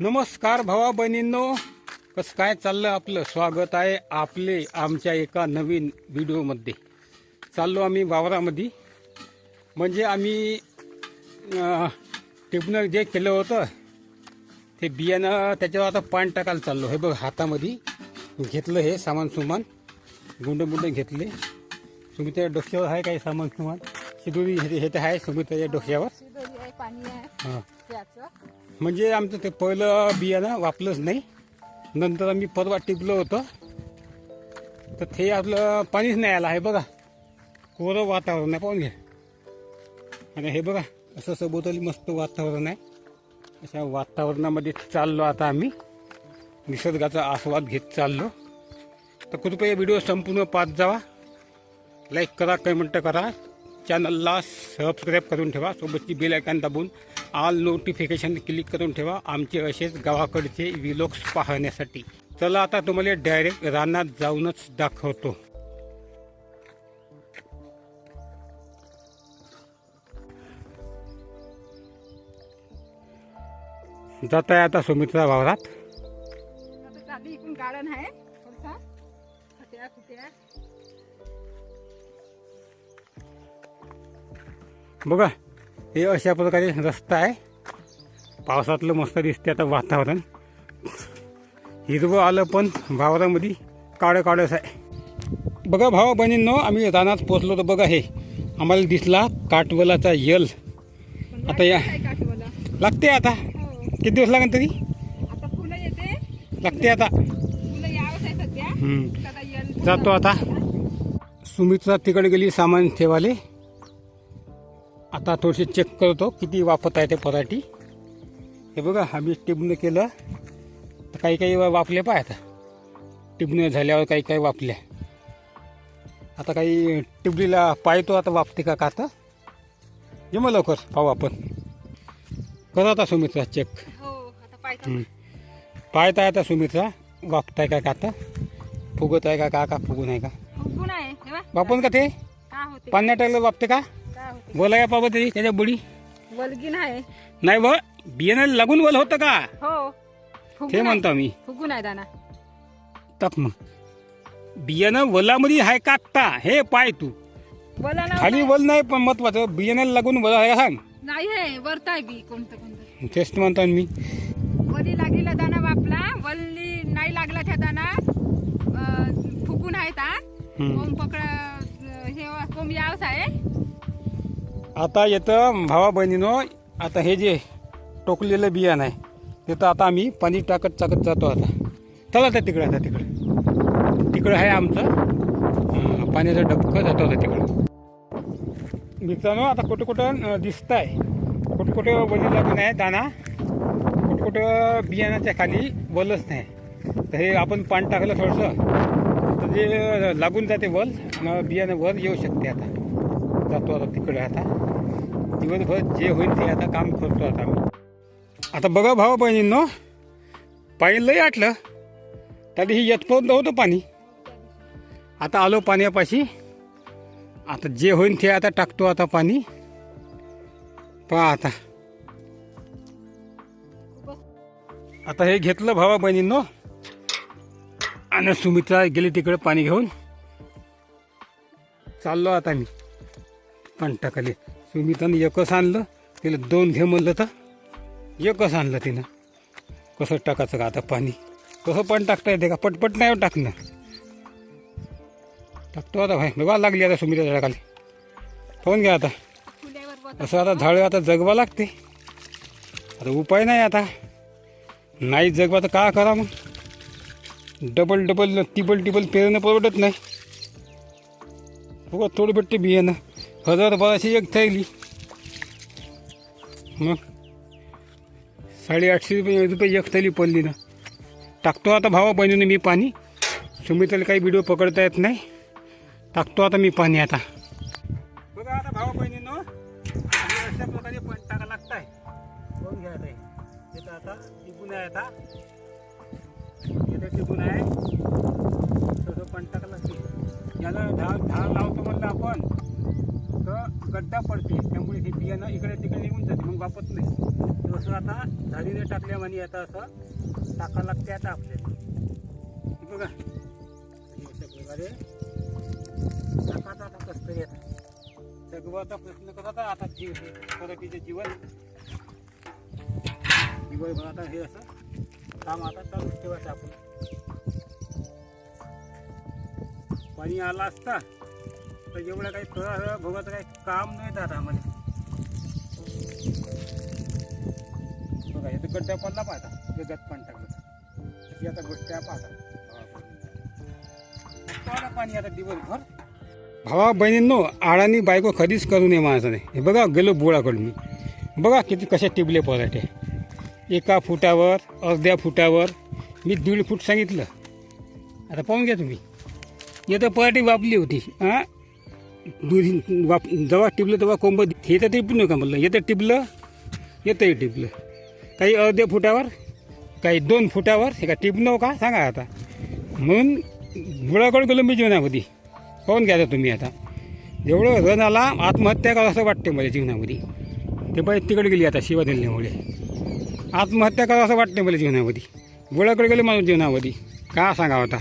नमस्कार भावा बहिणींनो. कसं काय चाललं आपलं स्वागत आहे आपले आमच्या एका नवीन व्हिडिओमध्ये. चाललो आम्ही वावरामध्ये. म्हणजे आम्ही टिपणं जे केलं होतं ते बियाणं त्याच्यावर आता पाणी टाकायला चाललो. हे बघ हातामध्ये घेतलं हे सामान सुमान. गुंड गुंड घेतले. सुमित्या डोक्यावर आहे काही सामान सुमान? शिदुरी हे हे तर आहे सुमित्याच्या डोक्यावर. हां. म्हणजे आमचं ते पहिलं बियाणं वापलंच नाही. नंतर आम्ही परवा टिपलं होतं. तर ते आपलं पाणीच नाही आलं. आहे बघा कोरं वातावरण आहे. पाहून घ्या. आणि हे बघा असं सभोवताली मस्त वातावरण आहे. अशा वातावरणामध्ये चाललो आता आम्ही. निसर्गाचा आस्वाद घेत चाललो. तर कृपया व्हिडिओ संपूर्ण पाच जावा. लाईक करा कमेंट करा. चॅनलला सबस्क्राईब करून ठेवा सोबतची बेल आयकॉन दाबून ऑल नोटिफिकेशन क्लिक करून ठेवा आमचे असेच गावाकडचे विलोक्स पाहण्यासाठी. चला आता तुम्हाला डायरेक्ट रानात जाऊनच दाखवतो. जात आहे आता सुमित्रा वावरात. गार्डन आहे बघा हे अशा प्रकारे रस्ता आहे. पावसातलं मस्त दिसते आता वातावरण. हिरवं आलं पण वावरामध्ये काळं काळंच आहे. बघा भावा बहिणींनो आम्ही रानात पोचलो तर बघा हे. आम्हाला दिसला काटवलाचा यल. आता या- लागते आता? हो. किती दिवस लागेल तरी? लागते आता. हम्म. जातो आता. सुमित्रा तिकडे गेली सामान ठेवाले आता थोडेसे चेक करतो किती वापरत आहे ते पराठी. हे बघा आम्ही टिबणं केलं. तर काही काही वापले पाय आता. टिबणं झाल्यावर काही काही वापल्या आता काही टिबलीला पाहतो आता वापते का का आता. मग लवकर पाहू आपण. करा आता सुमित्रा चेक हो हम्म. पाहताय आता सुमित्रा वापताय का का आता. फुगत आहे का का का फुगून आहे का. आहे. वापरून का ते? पाण्यात टाकलं वापते का? बोला या बाबा तरी त्याच्या बुडी? वलगीन आहे नाही ब बियाणं लागून वल होतं का? हो. ते फुगून आहे. म्हणतो आम्ही. फुगून आहे दाना. तक मग. बियाणं वलामध्ये आहे का आत्ता? हे पाय तू. वला खाली वल नाही पण महत्वाचं. बियाण्याला लागून वल आहे का सांग नाही आहे वरत आहे बी कोणतं कोणतं. तेच तर म्हणतो मी वली लागलेला दाना वापला वल्ली नाही लागला त्या दाना. अं, फुकून आहे ता हम्म. कोंब पकडा हे कोंब यावच आहे. आता येतं भावा बहिणीनो आता हे जे टोकलेलं बियाणं आहे ते तर आता आम्ही पाणी टाकत टाकत जातो आता. चला आता तिकडं आता तिकडं. तिकडं आहे आमचं. पाण्याचं डबकं जातो आता तिकडं. मित्रांनो आता कुठं कुठं दिसत आहे कुठं कुठं वली लागून आहे दाना कुठं कुठं बियाणाच्या खाली वलच नाही. तर हे आपण पाणी टाकलं थोडंसं. तर जे लागून जाते वल बियाणं वर येऊ शकते आता. जातो आता तिकडे आता. दिवसभर जे होईल ते आता काम करतो आता मी आता बघा भावा बहिणींनो पाणी लई आटलं तरीही येतपर्यंत होतं पाणी. आता आलो पाण्यापाशी. आता जे होईल ते आता टाकतो आता पाणी. पहा आता. आता हे घेतलं भावा बहिणींनो. आणि सुमित्रा गेली तिकडे पाणी घेऊन. चाललो आता मी. पण टाकाले सुमितानं एकच आणलं तिला दोन घे म्हणलं तर एकच आणलं तिनं. कसं टाकायचं का आता पाणी? कसं पण टाकता येते का? पटपट नाही हो टाकणं टाकतो आता भाई बघा लागली आता सुमिता झाडाखाली पाहून घ्या आता. असं आता झाडं आता जगवा लागते. आता उपाय नाही आता. नाही जगवा तर का करा मग? डबल डबल टिबल टिबल पेरणं परवडत नाही. बघा थोडं भेटते बियाणं. हजार बाराशे एक थैली. मग? साडेआठशे रुपये रुपये एक थैली पडली ना. टाकतो आता भावा बहिणीने मी पाणी. सुमित्राला काही व्हिडिओ पकडता येत नाही. टाकतो आता मी पाणी आता. बघा आता भावा बहिणीनं अशा प्रकारे पण टाका लागताय. बघून घ्या आता हे. आता टिकून आहे आता. इथं टिकून आहे. सगळं पण टाका लागते याला ढाल ढाल लावतो म्हणलं आपण. तर गड्डा पडते त्यामुळे हे बियाणं इकडे तिकडे निघून जाते मग वापत नाही. तर असं आता झाडीने टाकल्या टाकल्यावानी आता असं टाका लागते आता आपल्याला. हे बघा. आणि अशा प्रकारे टाकाचा आता कसं तरी आता. जगवाचा प्रश्न करत आता आता जीव हे जीवन. दिवसभर आता हे असं काम आता चालूच ठेवायचं आपण पाणी आला असता तर एवढं काही फळ भोगाचं काही काम नाही आता आम्हाला. बघा याचा गड्डा पडला पाहता? जगात पाणी टाकलं. अशी आता गोष्ट पाहता. पाणी आता दिवसभर? भावा बहिणींनो आळानी बायको कधीच करू नये माणसाने. हे बघा गेलो बोळाकडून मी. बघा किती कशा टिबले पराठे. एका फुटावर अर्ध्या फुटावर मी दीड फूट सांगितलं. आता पाहून घ्या तुम्ही. येतं पराठी वापली होती हां? दूध वाप जेव्हा टिपलं तेव्हा कोंब येतं ते पण नका म्हणलं. येतं टिपलं येतंही टिपलं. काही अर्ध्या फुटावर काही दोन फुटावर हे का टिपणं का सांगा आता. म्हणून बुळाकडे गेलो मी जीवनामध्ये. पाहून घ्या तुम्ही आता. एवढं रन आला आत्महत्या करा असं वाटते मला जीवनामध्ये. ते बाई तिकडे गेली आता शिवा दिल्यामुळे आत्महत्या करा असं वाटते मला जीवनामध्ये. बुळाकडे गेले माणूस जीवनामध्ये. का सांगा आता?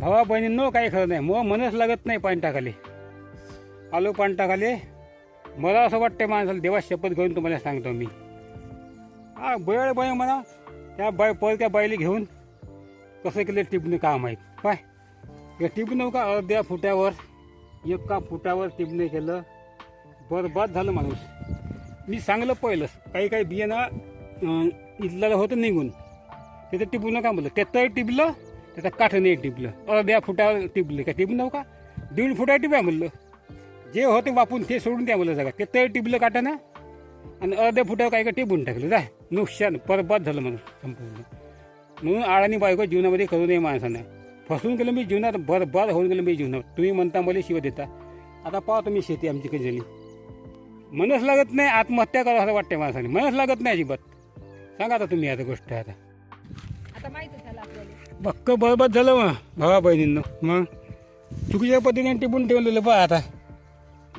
भावा बहिणींनो काही खरं नाही. मग मनच लागत नाही पाणी टाकाले आलो पाणी टाकाले मला असं वाटतं माणसाला देवा शपथ घेऊन तुम्हाला सांगतो मी. हा बैळ बाई म्हणा त्या बाय परत्या बाईला घेऊन कसं केलं टिपणं काम आहे. पाय. या टिपणं का अर्ध्या फुट्यावर एका फुटावर टिपणे केलं. बरबाद झालं माणूस. मी सांगलं पहिलंच. काही काही बियाणं इथल्याला इथलं होतं निघून. तिथं टिपू नका म्हणलं. त्यातही टिपलं त्याचा काठ एक टिपलं. अर्ध्या फुटावर टिपलं का? टिपू नव्हता दीड फुटा टिप्या म्हणलं. जे होते वापून ते सोडून द्या म्हणलं जागा ते टिपलं काटानं आणि अर्ध्या फुटावर काय का टिपून टाकलं. जा. नुकसान परबाद झालं माणूस संपूर्ण. म्हणून आळानी बायको जीवनामध्ये करू नये माणसानं. फसून गेलं मी जीवनात बरबाद होऊन गेलं मी जीवनात. तुम्ही म्हणता मला शिव देता. आता पाहा तुम्ही शेती आमची कधी झाली. मनस लागत नाही आत्महत्या करा असं वाटते माणसाने. मनस लागत नाही अजिबात. सांगा आता तुम्ही आता गोष्ट आता आता. पक्क बरबाद झालं मग भावा बहिणींनो मग? चुकीच्या पद्धतीने टिपून ठेवलेलं पहा आता.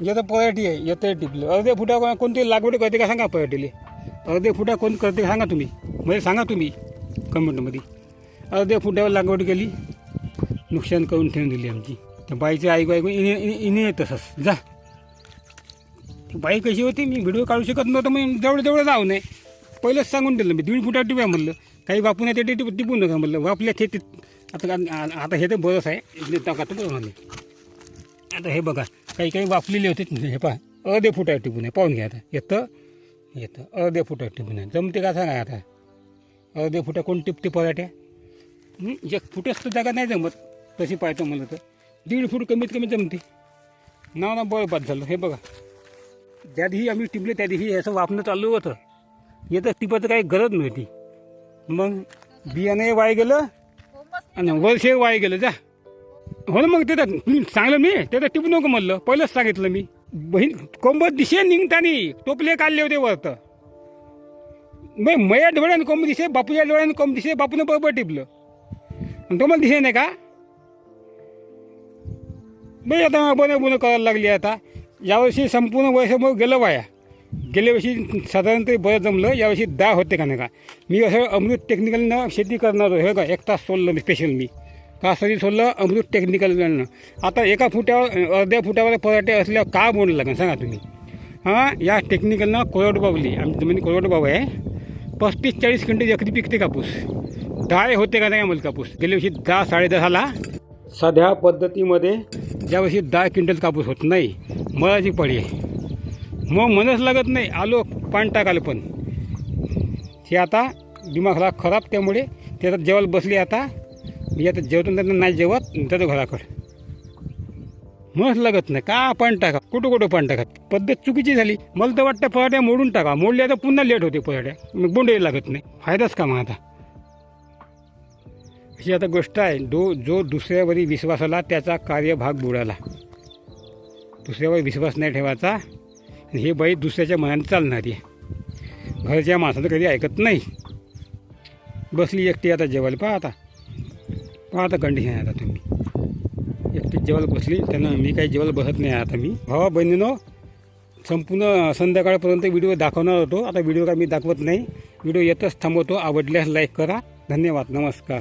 येतं पराठी आहे येतं टिपलं. अर्ध्या फुटा कोणती लागवड करते का सांगा पराठीले अर्ध्या फुटा कोण करते का सांगा तुम्ही. म्हणजे सांगा तुम्ही कमेंटमध्ये. अर्ध्या फुटावर लागवड केली नुकसान करून ठेवून दिली आमची. त्या बाईचं ऐकू ऐकू इने इने- तसंच जा. बाई कशी होती मी व्हिडिओ काढू शकत नव्हतं मग जवळ जवळ जाऊ नये. पहिलंच सांगून दिलं मी दीड फुटा टिप्या म्हणलं. काही वापून ते टिपून टिपू नका म्हणलं वापल्या ते आता आता हे तर बरंच आहे. टाकात टाका तर बरं म्हणले आता हे बघा काही काही वापलेले होते हे पहा. अर्धे फुटा टिपून आहे. पाहून घ्या आता. येतं? येतं. अर्धे फुटा टिपून आहे. जमते का सांगा आता? अर्धे फुटा कोण टिपते पराठ्या जे एक फुटच तर जागा नाही जमत. तशी पाहतो मला तर. दीड फूट कमीत कमी जमते. नाव ना बरं बाद झालं. हे बघा. त्या दिवशी आम्ही टिपले त्या दिवशी असं वापणं चालू होतं. येतं टिपायचं काही गरज नव्हती. मग बियाणे वाय गेलं आणि वर्षे वाय गेलं जा. हो ना मग त्याच्यात चांगलं मी सांगलं मी टिपू नको म्हणलं. पहिलंच सांगितलं मी. बहीण कोंबत दिशे निघतानी टोपले काढले होते वरत. मग मया डोळ्यानं कोंब दिसे बापूच्या डोळ्यानं कोंब दिसे बापूनं बरोबर टिपलं. आणि तुम्हाला दिसे नाही का? मग आता बोन बोन करायला लागली आता. यावर्षी संपूर्ण वर्ष मग गेलं वाया. गेल्या वर्षी साधारणतः बरं जमलं यावर्षी दहा होते का नाही का? मी असं अमृत टेक्निकलनं शेती करणार होतो. हे का एक तास सोडलं मी स्पेशल मी. कासाठी सोडलं? अमृत टेक्निकलनं आता एका फुट्यावर अर्ध्या फुटावर पराठे असल्यावर का बोलणं लागेल सांगा तुम्ही. हां या टेक्निकलनं कोरडबावली आमची जमिनी म्हणजे कोरडबाव आहे. पस्तीस चाळीस क्विंटल एकरी पिकते कापूस. दहा होते का नाही आम्हाला कापूस? गेल्या वर्षी दहा साडेदहाला साध्या पद्धतीमध्ये ज्यावर्षी दहा क्विंटल कापूस होत नाही. मळाची पडी आहे. मग मनच लागत नाही. आलो पाणी टाकालं पण. हे आता दिमाग खराब त्यामुळे ते आता जेवायला बसली आता. मी आता जेवतो त्यांना नाही जेवत जातो घराकडं मनच लागत नाही. का पाणी टाका? कुठं कुठं पाणी टाका? पद्धत चुकीची झाली. मला तर वाटतं पराठ्या मोडून टाका. मोडल्या तर पुन्हा लेट होते पराठ्या. मग बोंडही लागत नाही. फायदाच का मग आता? अशी आता गोष्ट आहे. दो जो दुसऱ्यावरी विश्वास आला त्याचा कार्यभाग बुडाला. दुसऱ्यावर विश्वास नाही ठेवायचा. आणि हे बाई दुसऱ्याच्या मनाने चालणारी आहे. घरच्या माणसाचं कधी ऐकत नाही. बसली एकटी आता जेवायला पहा आता. पहा आता कंडिशन आहे आता तुम्ही. एकटी जेवायला बसली त्यानं मी काही जेवायला बसत नाही आता मी. भावा बहिणीनो संपूर्ण संध्याकाळपर्यंत व्हिडिओ दाखवणार होतो. आता व्हिडिओ काय मी दाखवत नाही. व्हिडिओ येतच थांबवतो. आवडल्यास लाईक करा. धन्यवाद. नमस्कार.